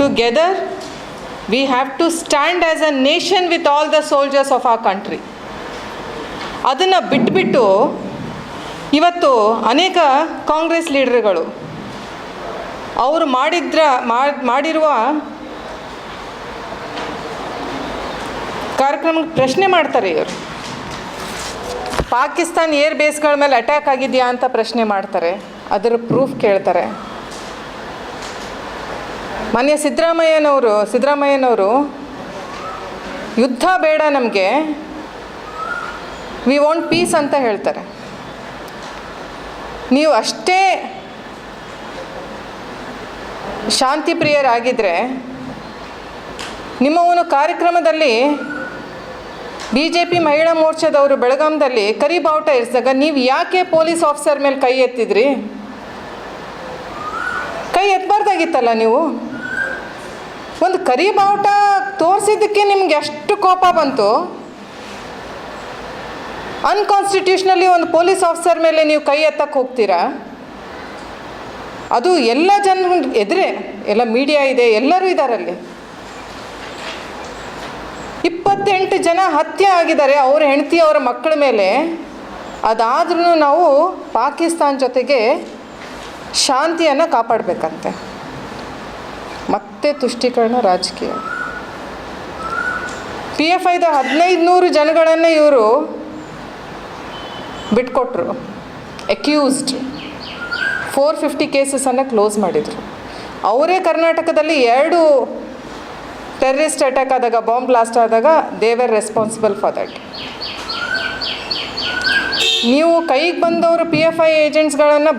Together we have to stand as a nation with all the soldiers of a country ಅದನ್ನು ಬಿಟ್ಬಿಟ್ಟು ಇವತ್ತು ಅನೇಕ ಕಾಂಗ್ರೆಸ್ ಲೀಡರ್ಗಳು ಅವರು ಮಾಡಿದ್ರ, ಮಾಡ್- ಮಾಡಿರುವ ಕಾರ್ಯಕ್ರಮಕ್ಕೆ ಪ್ರಶ್ನೆ ಮಾಡ್ತಾರೆ ಇವರು. ಪಾಕಿಸ್ತಾನ್ ಏರ್ ಬೇಸ್ಗಳ ಮೇಲೆ ಅಟ್ಯಾಕ್ ಆಗಿದೆಯಾ ಅಂತ ಪ್ರಶ್ನೆ ಮಾಡ್ತಾರೆ. ಅದರ ಪ್ರೂಫ್ ಕೇಳ್ತಾರೆ. ಮೊನ್ನೆ ಸಿದ್ದರಾಮಯ್ಯನವರು ಸಿದ್ದರಾಮಯ್ಯನವರು, ಯುದ್ಧ ಬೇಡ ನಮಗೆ. ವಿ ವಾಂಟ್ ಪೀಸ್ ಅಂತ ಹೇಳ್ತಾರೆ. ನೀವು ಅಷ್ಟೇ ಶಾಂತಿ ಪ್ರಿಯರಾಗಿದ್ದರೆ ನಿಮ್ಮ ಒಂದು ಕಾರ್ಯಕ್ರಮದಲ್ಲಿ ಬಿ ಜೆ ಪಿ ಮಹಿಳಾ ಮೋರ್ಚಾದವರು ಬೆಳಗಾಂದಲ್ಲಿ ಕರಿ ಬಾವುಟ ಇರಿಸಿದಾಗ ನೀವು ಯಾಕೆ ಪೊಲೀಸ್ ಆಫೀಸರ್ ಮೇಲೆ ಕೈ ಎತ್ತಿದ್ರಿ? ಕೈ ಎತ್ತಬಾರ್ದಾಗಿತ್ತಲ್ಲ ನೀವು? ಒಂದು ಕರಿ ಬಾವುಟ ತೋರಿಸಿದ್ದಕ್ಕೆ ನಿಮ್ಗೆ ಎಷ್ಟು ಕೋಪ ಬಂತು? ಅನ್ಕಾನ್ಸ್ಟಿಟ್ಯೂಷನಲ್ಲಿ ಒಂದು ಪೊಲೀಸ್ ಆಫೀಸರ್ ಮೇಲೆ ನೀವು ಕೈ ಎತ್ತಕ್ಕೆ ಹೋಗ್ತೀರಾ? ಅದು ಎಲ್ಲ ಜನ ಎದುರೆ, ಎಲ್ಲ ಮೀಡಿಯಾ ಇದೆ, ಎಲ್ಲರೂ ಇದ್ದಾರಲ್ಲಿ ಇಪ್ಪತ್ತೆಂಟು ಜನ ಹತ್ಯೆ ಆಗಿದ್ದಾರೆ, ಅವ್ರ ಹೆಂಡತಿ ಅವರ ಮಕ್ಕಳ ಮೇಲೆ. ಅದಾದ್ರೂ ನಾವು ಪಾಕಿಸ್ತಾನ ಜೊತೆಗೆ ಶಾಂತಿಯನ್ನು ಕಾಪಾಡಬೇಕಂತೆ. ಮತ್ತೆ ತುಷ್ಟೀಕರಣ ರಾಜಕೀಯ. ಪಿ ಎಫ್ ಐದ ಹದಿನೈದು ನೂರು ಜನಗಳನ್ನು ಇವರು ಬಿಟ್ಕೊಟ್ರು ಅಕ್ಯೂಸ್ಡ್ ಫೋರ್ ಫಿಫ್ಟಿ ಕೇಸಸನ್ನು ಕ್ಲೋಸ್ ಮಾಡಿದರು. ಅವರೇ ಕರ್ನಾಟಕದಲ್ಲಿ ಎರಡು ಟೆರರಿಸ್ಟ್ ಅಟ್ಯಾಕ್ ಆದಾಗ ಬಾಂಬ್ ಬ್ಲಾಸ್ಟ್ ಆದಾಗ ದೇವರ್ ರೆಸ್ಪಾನ್ಸಿಬಲ್ ಫಾರ್ ದಟ್ ನೀವು ಕೈಗೆ ಬಂದವರು ಪಿ ಎಫ್ ಐ ಏಜೆಂಟ್ಸ್ಗಳನ್ನು